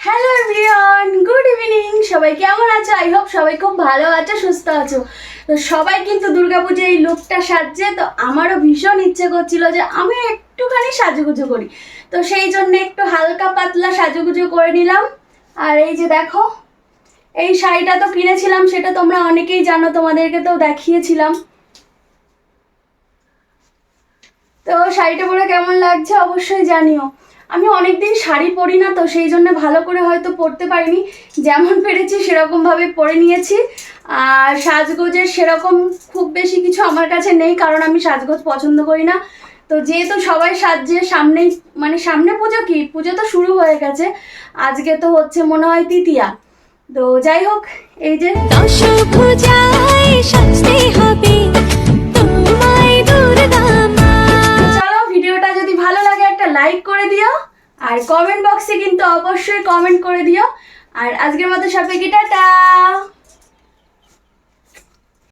Hello everyone good evening সবাই কেমন আছো? আই হোপ সবাই খুব ভালো আছো, সুস্থ আছো। সবাই কিন্তু দুর্গাপুজো এই লুকটা সাজছে। তো আমারও ভীষণ ইচ্ছে করছিল যে আমি একটুখানি সাজুগুজু করি। তো সেই জন্য একটু হালকা পাতলা সাজুগুজু করে নিলাম। আর এই যে দেখো এই শাড়িটা তো কিনেছিলাম, সেটা তোমরা অনেকেই জানো, তোমাদেরকে তো দেখিয়েছিলাম। তো শাড়িটা পরে কেমন লাগছে অবশ্যই জানিও। আমি অনেকদিন শাড়ি পরি না, তো সেই জন্য ভালো করে হয়তো পরতে পারিনি। যেমন পেরেছি সেরকমভাবে পরে নিয়েছি। আর সাজগোজের সেরকম খুব বেশি কিছু আমার কাছে নেই, কারণ আমি সাজগোজ পছন্দ করি না। তো যেহেতু সবাই সাজছে, সামনেই মানে সামনে পুজো কি? পুজো তো শুরু হয়ে গেছে। আজকে তো হচ্ছে মনে হয় তৃতীয়া। তো যাই হোক, এই যে। হবে চলো ভিডিওটা যদি ভালো লাগে, একটা লাইক করে দিও। আর কমেন্ট বক্সে কিন্তু অবশ্যই কমেন্ট করে দিও। আর আজকের মতো সবাইকে টাটা।